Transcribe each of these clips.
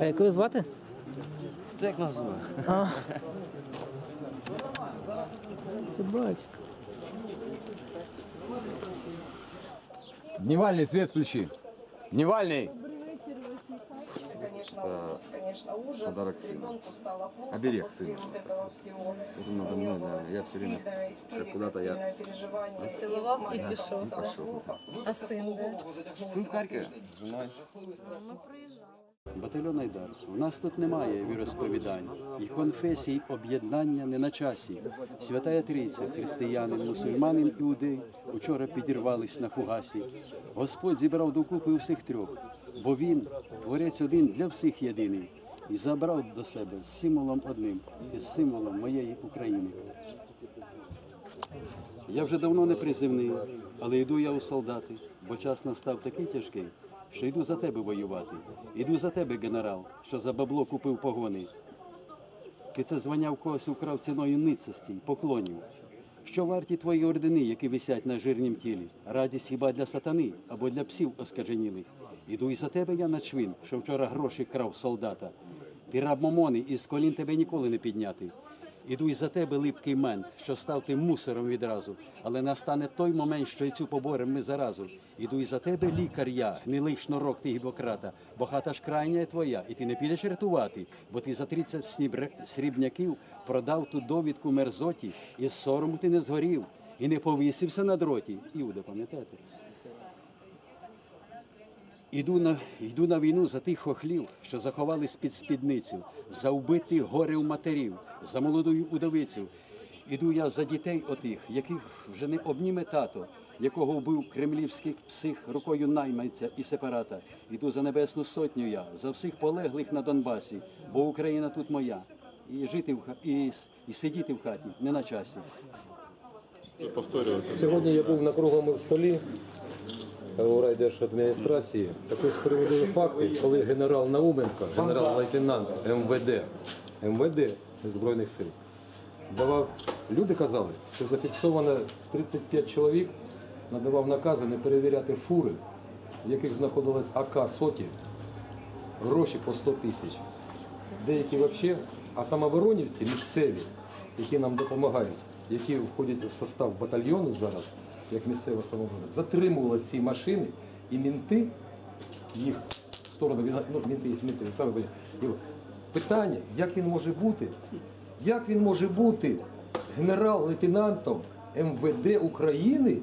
А як його звати? Хто як називає? А. Собачка. Дневальный свет включи. Дневальный. конечно, ужас, конечно, ужас. подарок сыну. Ребенку стало плохо Оберег после сыну. вот этого всего. Это надо У него мной, да. было Я всё время сильная истерика, куда-то я- сильное переживание. Целовал и маленькому пішов. стало плохо. А син де? Син в Харкові. Ми приїжджали. Батальйон Айдар. У нас тут немає віросповідань і конфесій об'єднання не на часі. Святая Трійця, християнин, мусульманин, іудей, учора підірвались на фугасі. Господь зібрав докупи усіх трьох, бо він, творець один для всіх єдиний, і забрав до себе з символом одним, із символом моєї України. Я вже давно не призивний, але йду я у солдати, бо час настав такий тяжкий, що йду за тебе воювати. Іду за тебе, генерал, що за бабло купив погони. Ти це звання в когось украв ціною ницості, поклонів. Що варті твої ордени, які висять на жирнім тілі? Радість хіба для сатани або для псів оскаженілих? Іду і за тебе я начвин, що вчора гроші крав солдата. Ти раб Момони, і з колін тебе ніколи не підняти. Іду й за тебе липкий мент, що став ти мусором відразу. Але настане той момент, що й цю поборем ми заразу. Іду й за тебе, лікар я, гнилий шнурок ти гіпократа, бо хата ж крайня твоя, і ти не підеш рятувати, бо ти за 30 снібр- срібняків продав ту довідку мерзоті, і з сорому ти не згорів, і не повісився на дроті. Іуда, пам'ятаєте? Іду на, йду на війну за тих хохлів, що заховались під спідницю, за вбитих горів матерів, за молодою удовицю. Іду я за дітей отих, яких вже не обніме тато, якого вбив кремлівський псих рукою найманця і сепарата. Іду за небесну сотню я, за всіх полеглих на Донбасі, бо Україна тут моя. І жити в ха- і, і сидіти в хаті не на часі. Сьогодні я був на круглому столі у райдержадміністрації. Так ось приводили факти, коли генерал Науменко, генерал-лейтенант МВД, МВД Збройних сил, давав, люди казали, що зафіксовано 35 чоловік, надавав накази не перевіряти фури, в яких знаходилось АК соті, гроші по 100 тисяч. Деякі взагалі, а самооборонівці місцеві, які нам допомагають, які входять в состав батальйону зараз, як місцева самооборона, затримували ці машини і мінти їх в сторону, ну, мінти є мінти. І Питання, як він може бути, як він може бути генерал-лейтенантом МВД України,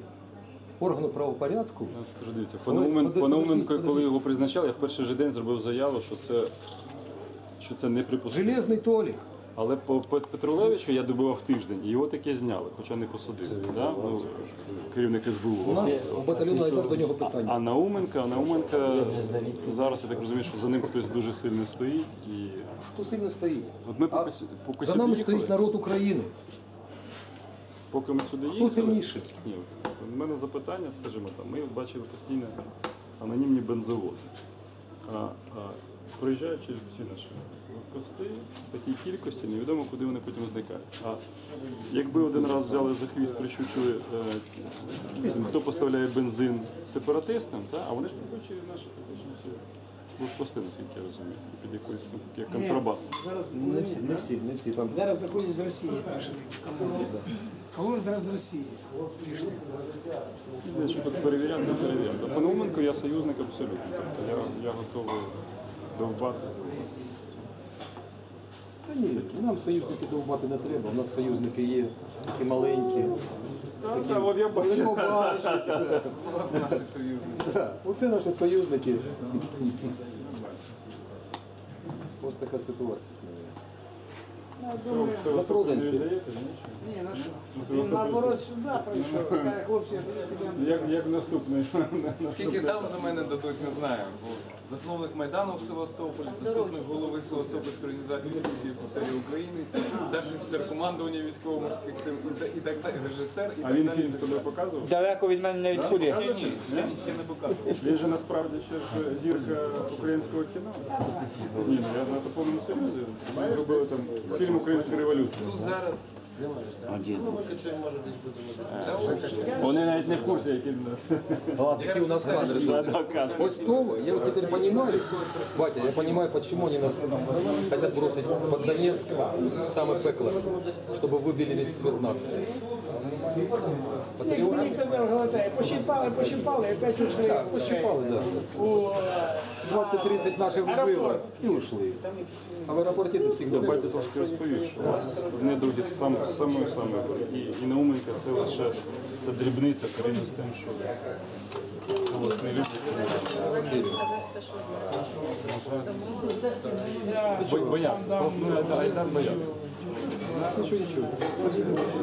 органу правопорядку, Я скажу, дивіться, по по подожди. коли його призначали, я в перший же день зробив заяву, що це, що це неприпустимо. Железний Толік. Але по Пет- Петрулевичу я добивав тиждень, і його таки зняли, хоча не посадили. Да? Ну, керівник У нас у батальйону Айдар до нього питання. А Науменка, Науменка зараз я так розумію, що за ним хтось дуже сильно стоїть. І Хто сильно стоїть? от ми поки, сю- поки За нами стоїть народ України. поки ми сюди Хто їхали. сильніший? Ні, у мене запитання, скажімо там, ми бачили постійно анонімні бензовози. А, а проїжджають через всі наші блокпости в такій кількості, невідомо, куди вони потім зникають. А якби один раз взяли за хвіст, прищучили, е, хто поставляє бензин сепаратистам, та, а вони ж підключили наші блокпости, наскільки я розумію, під якоюсь ну, як контрабас. Зараз Не всі, не всі, не всі там. зараз заходять з Росії. Колони зараз з Росії прийшли. Я що тут перевіряти, не перевіряти. По Науменко я союзник абсолютно. Тобто я, я готовий довбати. Та ні, нам союзники довбати не треба. У нас союзники є такі маленькі. Так, от я бачу. Да, Оце наші союзники. Ось така ситуація з ними. Запроданці. Ні, ну що? Він наоборот сюди прийшов. Каже, хлопці, підемо. Як, як наступний? Скільки там за мене дадуть, не знаю. Бо засновник Майдану в Севастополі, заступник голови Севастопольської організації спілки офіцерів України, старший офіцер командування військово-морських сил і та- і так далі, режисер і А так він далі. фільм себе показував? Далеко від мене не відходить. Ні, ні, ні, ще не показував. Він же насправді ще ж зірка українського кіно. Ні, ну я на повному серйозі. Ми зробили там фільм Українська революція. Тут зараз Вони навіть не в курсі, які Какие у нас кадры. Ось того, я вот теперь понимаю, Батя, я понимаю, почему они нас хотят бросить под Донецк в самое пекло, чтобы выбили весь цвет нации. Як мені казав Галатей, пощипали, пощипали, і опять ушли. Пощипали, да. У, 20-30 наших вбило и ушли. А в аэропорте ты всегда Батя трошки розповів, що у вас недруги з сам, з самої самої. І, і Науменка це лише це дрібниця порівняно з тим, що власне люди Бо- бояться. Ну, Айдар бояться.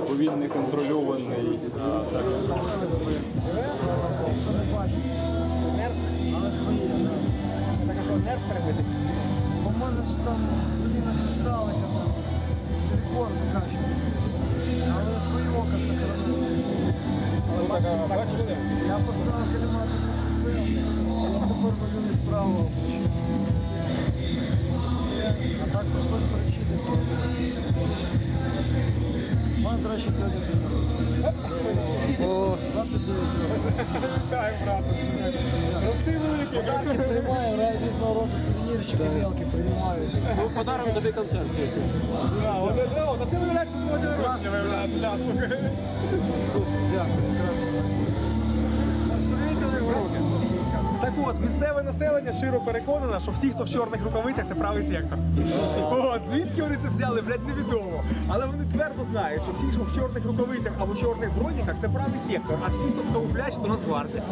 Бо він не контрольований. Але нерв перебитий. Бо може ж там соліна кристалика, там, силикон закачує. Але свої ока сохранили. Я поставив каліматор на прицел, а тепер малюю справа. Мене, сьогодні день народження. 29 років. Подарки приймаю, ра- різного роду сувенірчики мелкі приймають. Ну, тобі концерт. Супер, дякую. Якраз Подивіться на його руки. Так от, місцеве населення широ переконане, що всі, хто в чорних рукавицях, це правий сектор. От, звідки вони це взяли, блядь, невідомо. Але вони твердо знають, що всі, хто в чорних рукавицях або чорних броніках, це правий сектор, а всі, хто в камуфляжі, то Нацгвардія.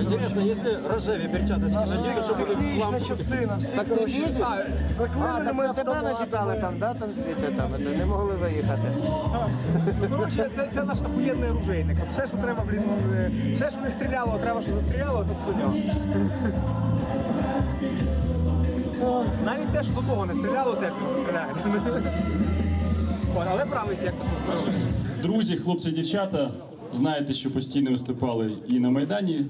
Інтересно, якщо рожеві перчаточки, Наша технічна частина, всі Так ти коротше, заклинили ми тебе начитали там, да, там звідти там, не могли виїхати. Ну, коротше, це, це наш охуєнний оружейник. От все, що треба, блін, е, все, що не стріляло, а треба, що застріляло, це спиняв. Навіть те, що до того не стріляло, теж не стріляє. Але правий сектор, що ж. Друзі, хлопці, дівчата, знаєте, що постійно виступали і на Майдані,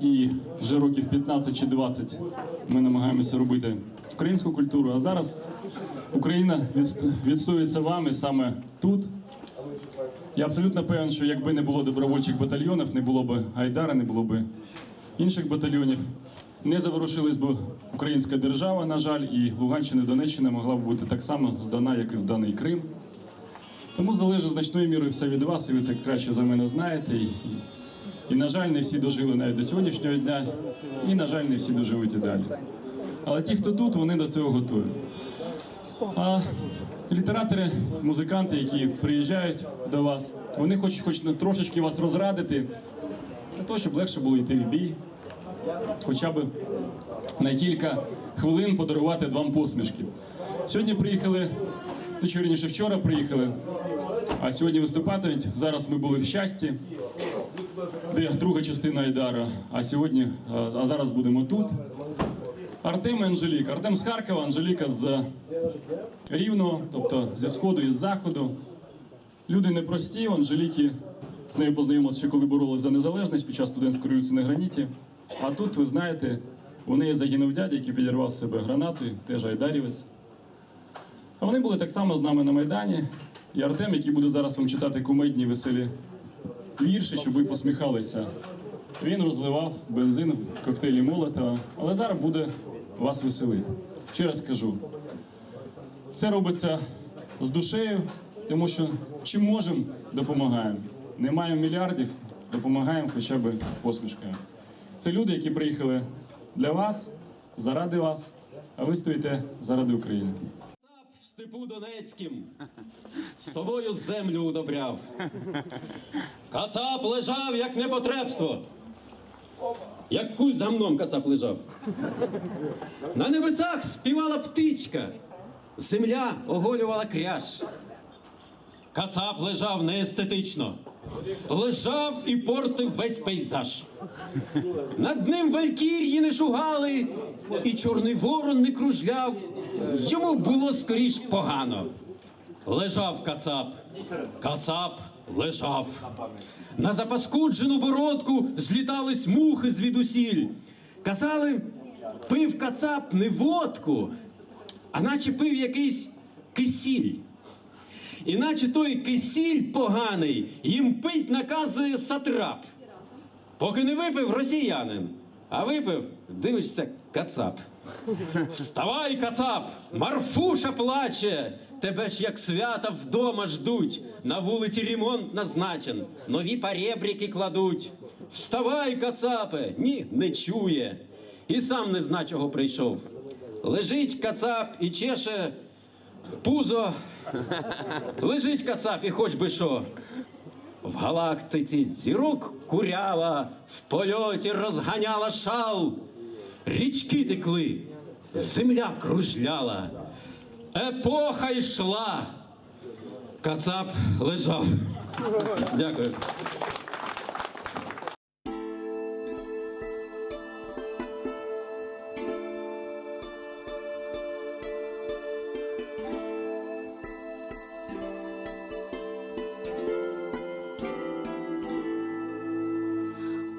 і вже років 15 чи 20 ми намагаємося робити українську культуру. А зараз Україна відст- відстоюється вами саме тут. Я абсолютно певен, що якби не було добровольчих батальйонів, не було б Айдара, не було б інших батальйонів. Не заворушилась б українська держава, на жаль, і Луганщина, Донеччина могла б бути так само здана, як і зданий Крим. Тому залежить значною мірою все від вас, і ви це краще за мене знаєте. І, і, і, на жаль, не всі дожили навіть до сьогоднішнього дня, і, на жаль, не всі доживуть і далі. Але ті, хто тут, вони до цього готові. А літератори, музиканти, які приїжджають до вас, вони хочуть хоч трошечки вас розрадити, для того, щоб легше було йти в бій, хоча б на кілька хвилин подарувати вам посмішки. Сьогодні приїхали, ну чи вчора приїхали, а сьогодні виступатимуть. Зараз ми були в щасті, де друга частина Айдара, а сьогодні, а зараз будемо тут. Артем і Анжеліка. Артем з Харкова, Анжеліка з Рівного, тобто зі сходу і з заходу. Люди непрості, у Анжеліки з нею познайомилися ще коли боролись за незалежність під час студентської революції на граніті. А тут, ви знаєте, у неї загинув дядя, який підірвав себе гранатою, теж айдарівець. А вони були так само з нами на Майдані. І Артем, який буде зараз вам читати кумедні веселі вірші, щоб ви посміхалися. Він розливав бензин в коктейлі Молотова, але зараз буде вас веселити. Ще раз скажу, це робиться з душею, тому що чим можемо, допомагаємо. Не маємо мільярдів, допомагаємо хоча б посмішкою. Це люди, які приїхали для вас, заради вас, а ви стоїте заради України. в степу Донецьким собою землю удобряв. Кацап лежав, як непотребство. Як куль за гамном кацап лежав. На небесах співала птичка, земля оголювала кряж. Кацап лежав неестетично. Лежав і портив весь пейзаж. Над ним валькір'ї не шугали, і чорний ворон не кружляв. Йому було скоріш погано. Лежав кацап, кацап лежав. На запаскуджену бородку злітались мухи звідусіль. Казали, пив кацап не водку, а наче пив якийсь кисіль. Іначе той кисіль поганий їм пить наказує сатрап. Поки не випив росіянин, а випив, дивишся, кацап. Вставай, кацап! Марфуша плаче! Тебе ж як свята вдома ждуть. На вулиці ремонт назначен, нові паребріки кладуть. Вставай, кацапе! Ні, не чує. І сам не зна, чого прийшов. Лежить кацап і чеше пузо. Лежить кацап і хоч би що. В галактиці зірок курява, в польоті розганяла шал. Річки текли, земля кружляла, епоха йшла. Кацап лежав. Дякую.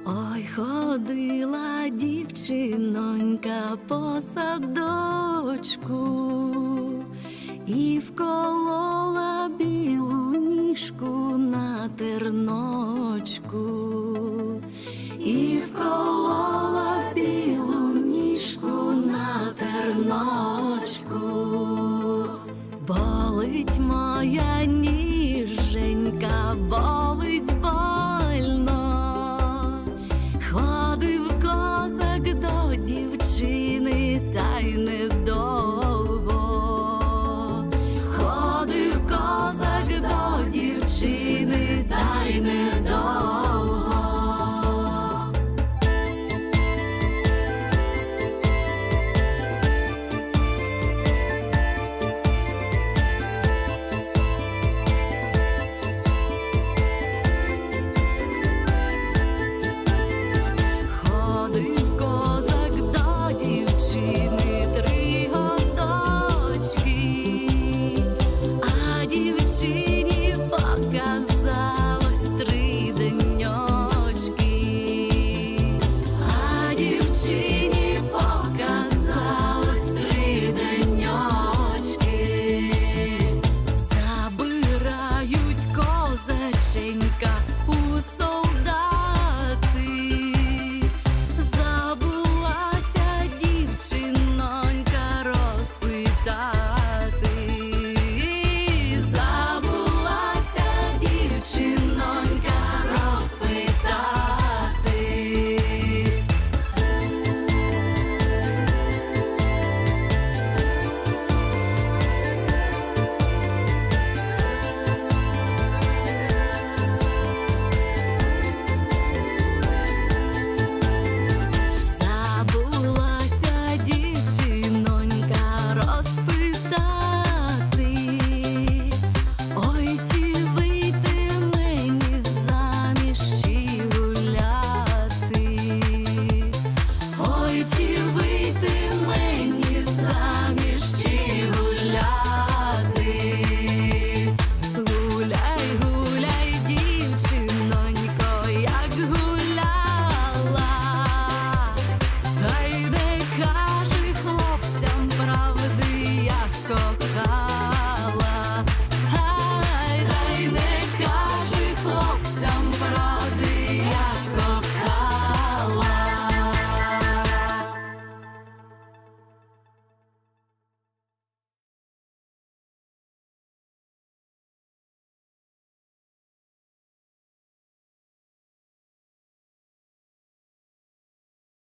Ой, ходила дівчинонька по садочку і вколола білу ніжку на терночку, і вколола білу ніжку на терночку. Болить моя